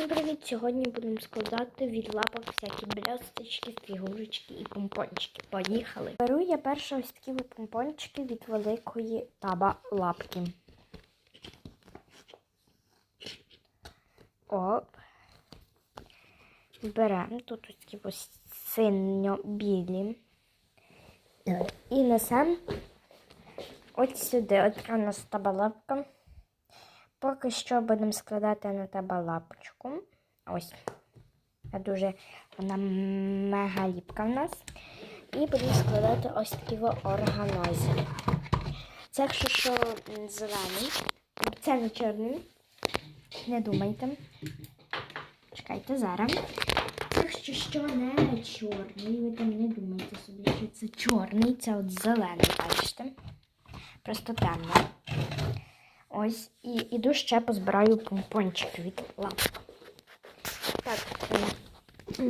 Всім привіт! Сьогодні будемо складати від лапок всякі блісточки, фігурочки і помпончики. Поїхали! Беру я перше ось такі помпончики від великої таба лапки. Оп. Беремо тут ось такі ось синьо-білі. І несемо от сюди. От у нас таба лапка. Поки що будемо складати на тебе лапочку. Ось. Дуже вона мега ліпка в нас. І будемо складати ось такі органайзери. Це якщо що зелений, це не чорний. Не думайте. Чекайте зараз. Якщо що не чорний, ви там не думайте собі, що це чорний, це от зелений, бачите. Просто темно. Ось, і іду ще позбираю помпончики від лапок. Так,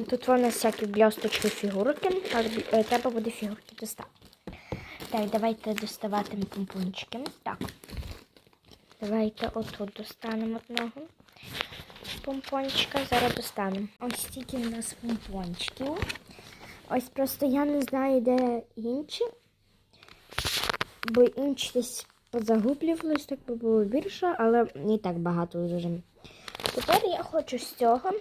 тут у всякі блісточки фігурки. Так, е, треба буде фігурки доставити. Так, давайте доставати помпончики. Так. Давайте отут достанемо одного помпончика. Зараз достанемо. Ось стільки у нас помпончиків. Ось просто я не знаю, де інші. Бо інші десь позагублювалось, так би було більше, але не так багато дуже. Тепер я хочу з цього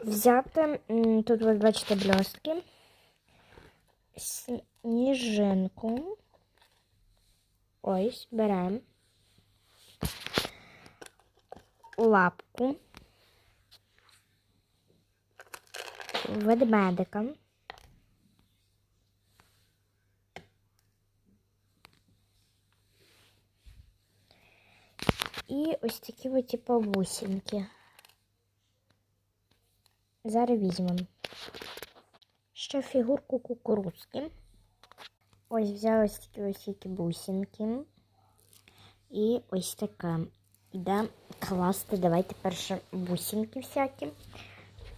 взяти, тут ви бачите блістки, сніжинку. Ось, беремо лапку, ведмедика. І ось такі от, типу, бусинки. Зараз візьмемо. Ще фігурку кукурузки. Ось взяла ось такі ось які бусинки. І ось така. Іде класти. Давайте перше бусинки всякі.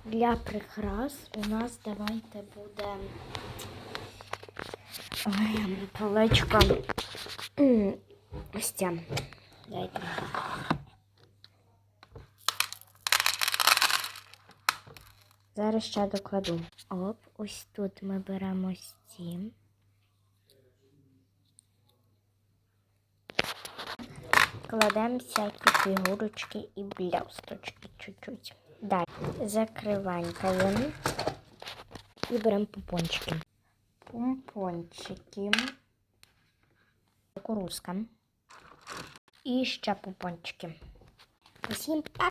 Для прикрас у нас давайте буде Ой, паличка. Ось ця. Дайте. Зараз ще докладу. Оп, ось тут ми беремо ці. Кладемо всякі фігурочки і блісточки чуть-чуть. Далі закриванькаємо і беремо помпончики. Помпончики. Кукурузка. І ще пупончики. Усім па!